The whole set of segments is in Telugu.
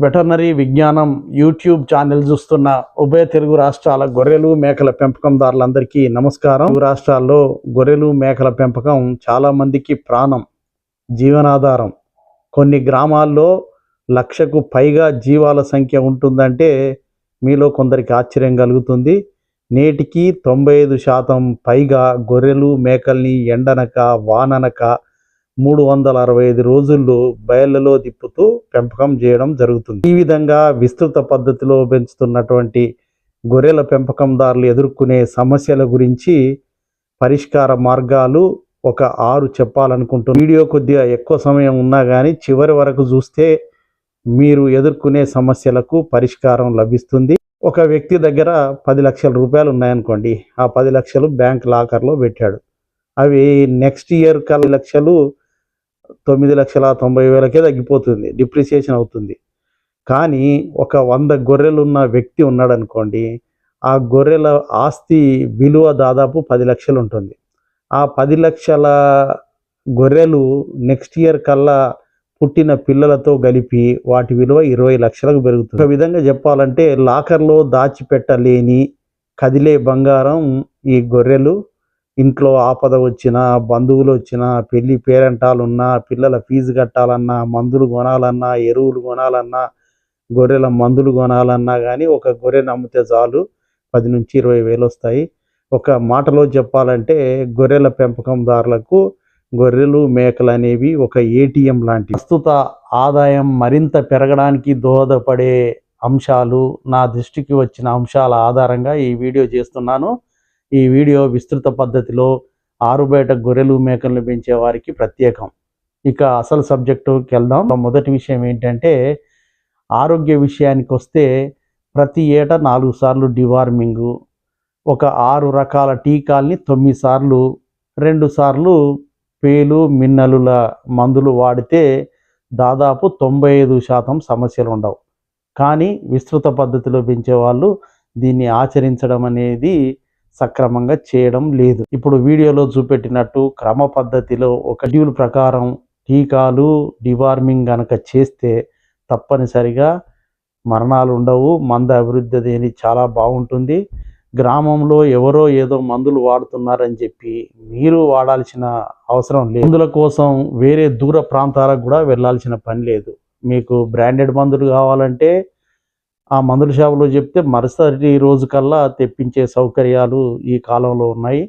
వెటర్నరీ విజ్ఞానం యూట్యూబ్ ఛానల్ చూస్తున్న ఉభయ తెలుగు రాష్ట్రాల గొర్రెలు మేకల పెంపకందారులందరికీ నమస్కారం. తెలుగు రాష్ట్రాల్లో గొర్రెలు మేకల పెంపకం చాలామందికి ప్రాణం జీవనాధారం. కొన్ని గ్రామాల్లో లక్షకు పైగా జీవాల సంఖ్య ఉంటుందంటే మీలో కొందరికి ఆశ్చర్యం కలుగుతుంది. నేటికి తొంభై ఐదు శాతం పైగా గొర్రెలు మేకల్ని ఎండనక వాననక మూడు వందల అరవై ఐదు రోజుల్లో బయళ్ళలో తిప్పుతూ పెంపకం చేయడం జరుగుతుంది. ఈ విధంగా విస్తృత పద్ధతిలో పెంచుతున్నటువంటి గొర్రెల పెంపకందారులు ఎదుర్కొనే సమస్యల గురించి పరిష్కార మార్గాలు ఒక ఆరు చెప్పాలనుకుంటున్నాను వీడియో కొద్దిగా ఎక్కువ సమయం ఉన్నా కానీ చివరి వరకు చూస్తే మీరు ఎదుర్కొనే సమస్యలకు పరిష్కారం లభిస్తుంది. ఒక వ్యక్తి దగ్గర పది లక్షల రూపాయలు ఉన్నాయనుకోండి ఆ పది లక్షలు బ్యాంక్ లాకర్లో పెట్టాడు. అవి నెక్స్ట్ ఇయర్ కల్ లక్షలు తొమ్మిది లక్షల తొంభై వేలకే తగ్గిపోతుంది డిప్రిసియేషన్ అవుతుంది. కానీ ఒక వంద గొర్రెలు ఉన్న వ్యక్తి ఉన్నాడు అనుకోండి ఆ గొర్రెల ఆస్తి విలువ దాదాపు పది లక్షలు ఉంటుంది ఆ పది లక్షల గొర్రెలు నెక్స్ట్ ఇయర్ కల్లా పుట్టిన పిల్లలతో కలిపి వాటి విలువ ఇరవై లక్షలకు పెరుగుతుంది. ఒక విధంగా చెప్పాలంటే లాకర్లో దాచిపెట్టలేని కదిలే బంగారం ఈ గొర్రెలు ఇంట్లో ఆపద వచ్చినా బంధువులు వచ్చినా పెళ్ళి పేరెంటాలు ఉన్నా పిల్లల ఫీజు కట్టాలన్నా మందులు కొనాలన్నా ఎరువులు కొనాలన్నా గొర్రెల మందులు కొనాలన్నా కానీ ఒక గొర్రెను అమ్మితే చాలు. పది నుంచి ఇరవై వేలు వస్తాయి. ఒక మాటలో చెప్పాలంటే గొర్రెల పెంపకందారులకు గొర్రెలు మేకలు అనేవి ఒక ఏటీఎం లాంటి ప్రస్తుత ఆదాయం మరింత పెరగడానికి దోహదపడే అంశాలు నా దృష్టికి వచ్చిన అంశాల ఆధారంగా ఈ వీడియో చేస్తున్నాను. ఈ వీడియో విస్తృత పద్ధతిలో ఆరుబయట గొర్రెలు మేకలను పెంచే వారికి ప్రత్యేకం. ఇక అసలు సబ్జెక్టుకి వెళ్దాం మొదటి విషయం ఏంటంటే ఆరోగ్య విషయానికి వస్తే ప్రతి ఏటా నాలుగు సార్లు డివార్మింగు ఒక ఆరు రకాల టీకాల్ని తొమ్మిది సార్లు రెండు సార్లు పేలు మిన్నలుల మందులు వాడితే దాదాపు తొంభై ఐదు శాతం సమస్యలు ఉండవు కానీ విస్తృత పద్ధతిలో పెంచే వాళ్ళు దీన్ని ఆచరించడం అనేది సక్రమంగా చేయడం లేదు. ఇప్పుడు వీడియోలో చూపెట్టినట్టు క్రమ పద్ధతిలో ఒక డ్యూల్ ప్రకారం టీకాలు డివార్మింగ్ కనుక చేస్తే తప్పనిసరిగా మరణాలు ఉండవు మంద అభివృద్ధి అనేది చాలా బాగుంటుంది. గ్రామంలో ఎవరో ఏదో మందులు వాడుతున్నారని చెప్పి మీరు వాడాల్సిన అవసరం లేదు. మందుల కోసం వేరే దూర ప్రాంతాలకు కూడా వెళ్ళాల్సిన పని లేదు. మీకు బ్రాండెడ్ మందులు కావాలంటే ఆ మందుల షాపులో చెప్తే మరుసటి రోజు కల్లా తెప్పించే సౌకర్యాలు ఈ కాలంలో ఉన్నాయి.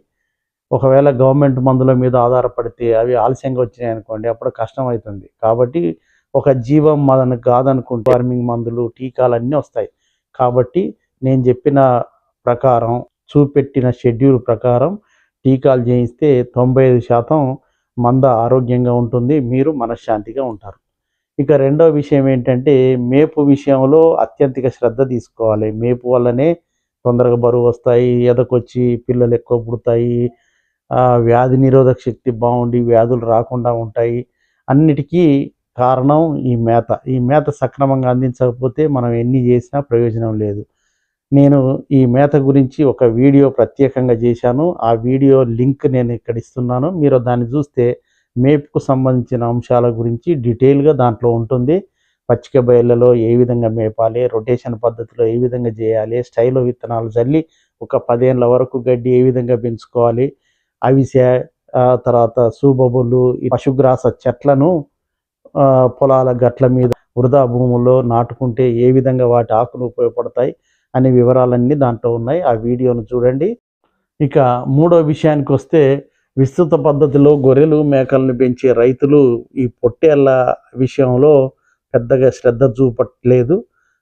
ఒకవేళ గవర్నమెంట్ మందుల మీద ఆధారపడితే అవి ఆలస్యంగా వచ్చినాయి అనుకోండి అప్పుడు కష్టం అవుతుంది కాబట్టి ఒక జీవం మదన కాదనుకుంటే ఫార్మింగ్ మందులు టీకాలు అన్నీ వస్తాయి. కాబట్టి నేను చెప్పిన ప్రకారం చూపెట్టిన షెడ్యూల్ ప్రకారం టీకాలు చేయిస్తే తొంభై ఐదు శాతం మంద ఆరోగ్యంగా ఉంటుంది మీరు మనశ్శాంతిగా ఉంటారు. ఇక రెండో విషయం ఏంటంటే మేపు విషయంలో అత్యంతిక శ్రద్ధ తీసుకోవాలి. మేపు వల్లనే తొందరగా బరువు వస్తాయి ఎదకొచ్చి పిల్లలు ఎక్కువ పుడతాయి వ్యాధి నిరోధక శక్తి బాగుండి వ్యాధులు రాకుండా ఉంటాయి. అన్నిటికీ కారణం ఈ మేత. ఈ మేత సక్రమంగా అందించకపోతే మనం ఎన్ని చేసినా ప్రయోజనం లేదు. నేను ఈ మేత గురించి ఒక వీడియో ప్రత్యేకంగా చేశాను. ఆ వీడియో లింక్ నేను ఇక్కడ ఇస్తున్నాను. మీరు దాన్ని చూస్తే మేపుకు సంబంధించిన అంశాల గురించి డీటెయిల్గా దాంట్లో ఉంటుంది. పచ్చిక బయళ్ళలో ఏ విధంగా మేపాలి రొటేషన్ పద్ధతిలో ఏ విధంగా చేయాలి స్టైలో విత్తనాలు చల్లి ఒక పదేళ్ళ వరకు గడ్డి ఏ విధంగా పెంచుకోవాలి అవిసె తర్వాత సూబబులు పశుగ్రాస చెట్లను పొలాల గట్ల మీద వృధా భూముల్లో నాటుకుంటే ఏ విధంగా వాటి ఆకులు ఉపయోగపడతాయి అనే వివరాలన్నీ దాంట్లో ఉన్నాయి. ఆ వీడియోను చూడండి. ఇక మూడో విషయానికి వస్తే విస్తృత పద్ధతిలో గొర్రెలు మేకలను పెంచే రైతులు ఈ పొట్టేళ్ళ విషయంలో పెద్దగా శ్రద్ధ చూపట్లేదు.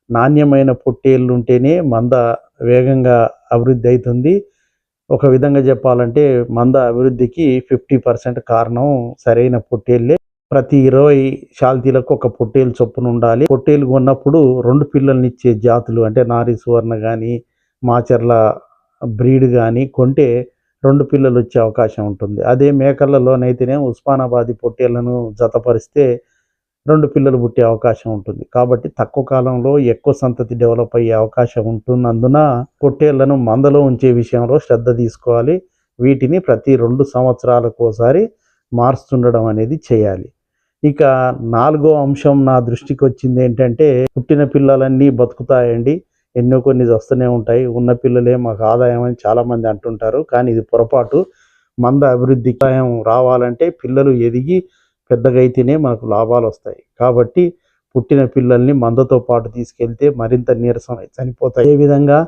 నాణ్యమైన పొట్టేళ్ళు ఉంటేనే మంద వేగంగా అభివృద్ధి అవుతుంది ఒక విధంగా చెప్పాలంటే మంద అభివృద్ధికి ఫిఫ్టీ పర్సెంట్ కారణం సరైన పొట్టేళ్ళే. ప్రతి ఇరవై శాల్తీలకు ఒక పొట్టేలు చొప్పున ఉండాలి. పొట్టేలు కొన్నప్పుడు రెండు పిల్లల్నిచ్చే జాతులు అంటే నారి సువర్ణ కానీ మాచర్ల బ్రీడ్ కానీ కొంటే రెండు పిల్లలు వచ్చే అవకాశం ఉంటుంది. అదే మేకలలోనైతేనే ఉస్మానాబాదీ పొట్టేళ్ళను జతపరిస్తే రెండు పిల్లలు పుట్టే అవకాశం ఉంటుంది. కాబట్టి తక్కువ కాలంలో ఎక్కువ సంతతి డెవలప్ అయ్యే అవకాశం ఉంటున్నందున పొట్టేళ్ళను మందలో ఉంచే విషయంలో శ్రద్ధ తీసుకోవాలి. వీటిని ప్రతి రెండు సంవత్సరాలకు ఒకసారి మారుస్తుండడం అనేది చేయాలి. ఇక నాలుగో అంశం నా దృష్టికి వచ్చింది ఏంటంటే పుట్టిన పిల్లలన్నీ బతుకుతాయండి. ఎన్నో కొన్ని వస్తూనే ఉంటాయి. ఉన్న పిల్లలే మాకు ఆదాయం అని చాలామంది అంటుంటారు. కానీ ఇది పొరపాటు. మంద అభివృద్ధి ఆదాయం రావాలంటే పిల్లలు ఎదిగి పెద్దగా అయితేనే మనకు లాభాలు వస్తాయి. కాబట్టి పుట్టిన పిల్లల్ని మందతో పాటు తీసుకెళ్తే మరింత నీరసం చనిపోతాయి. ఏ విధంగా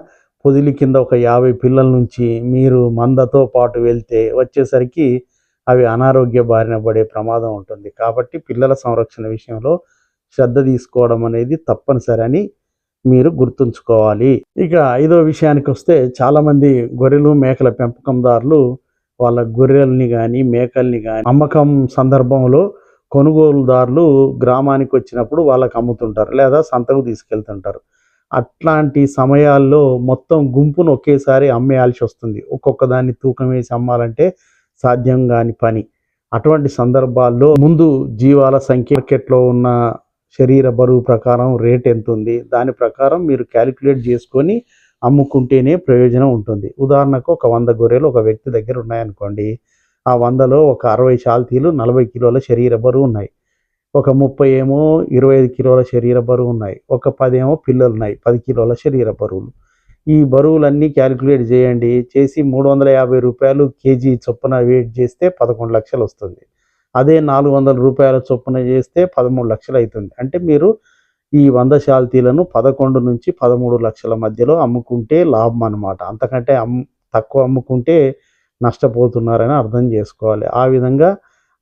పొదిలి కింద ఒక యాభై పిల్లల నుంచి మీరు మందతో పాటు వెళ్తే వచ్చేసరికి అవి అనారోగ్య బారిన పడే ప్రమాదం ఉంటుంది. కాబట్టి పిల్లల సంరక్షణ విషయంలో శ్రద్ధ తీసుకోవడం అనేది తప్పనిసరి అని మీరు గుర్తుంచుకోవాలి. ఇక ఐదో విషయానికి వస్తే చాలామంది గొర్రెలు మేకల పెంపకందారులు వాళ్ళ గొర్రెల్ని కానీ మేకల్ని కానీ అమ్మకం సందర్భంలో కొనుగోలుదారులు గ్రామానికి వచ్చినప్పుడు వాళ్ళకి అమ్ముతుంటారు లేదా సంతకు తీసుకెళ్తుంటారు. అట్లాంటి సమయాల్లో మొత్తం గుంపును ఒకేసారి అమ్మేయాల్సి వస్తుంది. ఒక్కొక్క దాన్ని తూకం వేసి అమ్మాలంటే సాధ్యం కాని పని. అటువంటి సందర్భాల్లో ముందు జీవాల సంఖ్య మార్కెట్లో ఉన్న శరీర బరువు ప్రకారం రేట్ ఎంత ఉంది? దాని ప్రకారం మీరు క్యాలిక్యులేట్ చేసుకొని అమ్ముకుంటేనే ప్రయోజనం ఉంటుంది. ఉదాహరణకు ఒక వంద గొర్రెలు ఒక వ్యక్తి దగ్గర ఉన్నాయనుకోండి. ఆ వందలో ఒక అరవై శాల్తీలు నలభై కిలోల శరీర బరువు ఉన్నాయి. ఒక ముప్పై ఏమో ఇరవై ఐదు కిలోల శరీర బరువు ఉన్నాయి. ఒక పది ఏమో పిల్లలు ఉన్నాయి. పది కిలోల శరీర బరువులు. ఈ బరువులన్నీ క్యాలిక్యులేట్ చేయండి. చేసి మూడు వందల యాభై రూపాయలు కేజీ చొప్పున వెయిట్ చేస్తే పదకొండు లక్షలు వస్తుంది. అదే నాలుగు వందల రూపాయల చొప్పున చేస్తే పదమూడు లక్షలు అవుతుంది అంటే మీరు ఈ వంద శాల్తీలను పదకొండు నుంచి పదమూడు లక్షల మధ్యలో అమ్ముకుంటే లాభం అన్నమాట. అంతకంటే అమ్ తక్కువ అమ్ముకుంటే నష్టపోతున్నారని అర్థం చేసుకోవాలి. ఆ విధంగా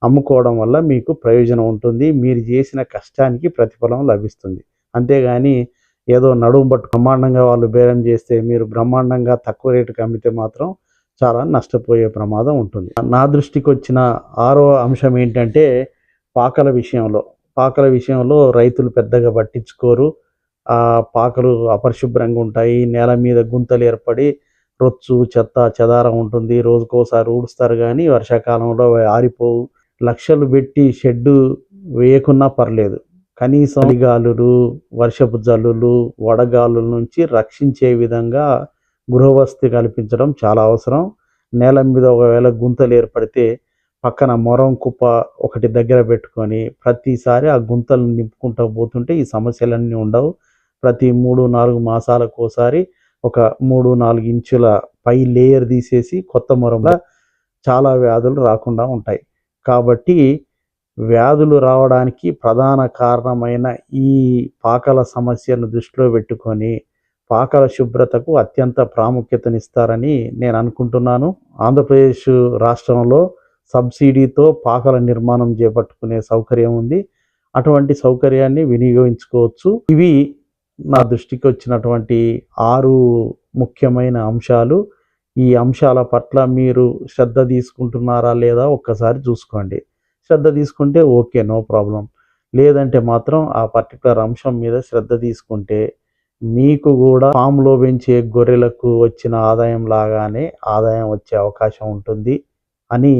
అమ్ముకోవడం వల్ల మీకు ప్రయోజనం ఉంటుంది. మీరు చేసిన కష్టానికి ప్రతిఫలం లభిస్తుంది. అంతేగాని ఏదో నడుము పట్టు బ్రహ్మాండంగా వాళ్ళు బేరం చేస్తే మీరు బ్రహ్మాండంగా తక్కువ రేటుకి అమ్మితే మాత్రం చాలా నష్టపోయే ప్రమాదం ఉంటుంది. నా దృష్టికి వచ్చిన ఆరో అంశం ఏంటంటే పాకల విషయంలో. పాకల విషయంలో రైతులు పెద్దగా పట్టించుకోరు. ఆ పాకలు అపరిశుభ్రంగా ఉంటాయి. నేల మీద గుంతలు ఏర్పడి రొచ్చు చెత్త చెదారం ఉంటుంది. రోజుకోసారి ఊడుస్తారు కానీ వర్షాకాలంలో ఆరిపోవు. లక్షలు పెట్టి షెడ్డు వేయకున్నా పర్లేదు. కనీసం గాలులు వర్షపు జల్లులు వడగాలుల నుంచి రక్షించే విధంగా గృహవసతి కల్పించడం చాలా అవసరం. నేల మీద ఒకవేళ గుంతలు ఏర్పడితే పక్కన మొరం కుప్ప ఒకటి దగ్గర పెట్టుకొని ప్రతిసారి ఆ గుంతలు నింపుకుంటూ పోతుంటే ఈ సమస్యలన్నీ ఉండవు. ప్రతి మూడు నాలుగు మాసాలకు ఒకసారి ఒక మూడు నాలుగు ఇంచుల పై లేయర్ తీసేసి కొత్త మొరంలో చాలా వ్యాధులు రాకుండా ఉంటాయి. కాబట్టి వ్యాధులు రావడానికి ప్రధాన కారణమైన ఈ పాకల సమస్యను దృష్టిలో పెట్టుకొని పాకల శుభ్రతకు అత్యంత ప్రాముఖ్యతనిస్తారని నేను అనుకుంటున్నాను. ఆంధ్రప్రదేశ్ రాష్ట్రంలో సబ్సిడీతో పాకల నిర్మాణం చేపట్టుకునే సౌకర్యం ఉంది. అటువంటి సౌకర్యాన్ని వినియోగించుకోవచ్చు. ఇవి నా దృష్టికి వచ్చినటువంటి ఆరు ముఖ్యమైన అంశాలు. ఈ అంశాల పట్ల మీరు శ్రద్ధ తీసుకుంటున్నారా లేదా ఒక్కసారి చూసుకోండి. శ్రద్ధ తీసుకుంటే ఓకే నో ప్రాబ్లం. లేదంటే మాత్రం ఆ పర్టికులర్ అంశం మీద శ్రద్ధ తీసుకుంటే మీకు కూడా ఫామ్లో పెంచే గొర్రెలకు వచ్చిన ఆదాయం లాగానే ఆదాయం వచ్చే అవకాశం ఉంటుంది అని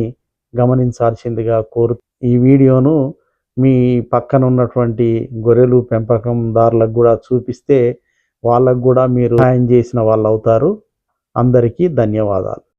గమనించాల్సిందిగా కోరు ఈ వీడియోను మీ పక్కన ఉన్నటువంటి గొర్రెలు పెంపకందారులకు కూడా చూపిస్తే వాళ్ళకు కూడా మీరు సహాయం చేసిన వాళ్ళు అవుతారు అందరికీ ధన్యవాదాలు.